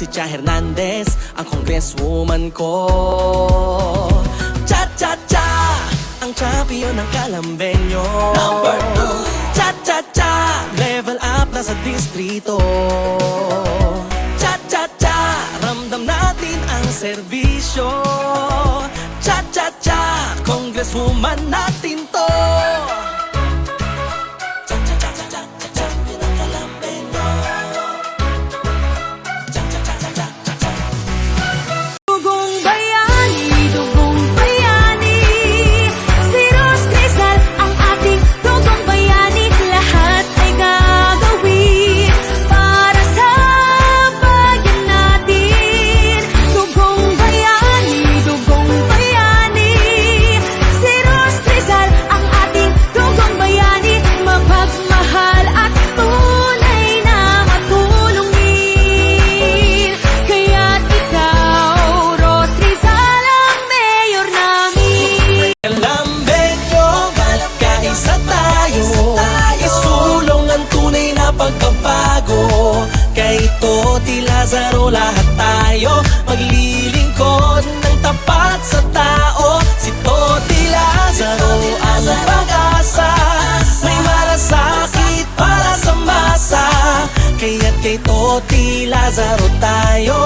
si Cha Hernandez Ang congresswoman ko. Cha-cha-cha Ang champion ng Kalambenyo. Number 2 Cha-cha-cha Level up na sa distrito. Cha-cha-cha Ramdam natin ang serbisyo. Cha-cha-cha Congresswoman natin to Toti Lazaro lahat tayo Maglilingkod ng tapat sa tao. Si Toti Lazaro ang pag-asa. May malasakit para sa masa. Kaya't kay Toti Lazaro tayo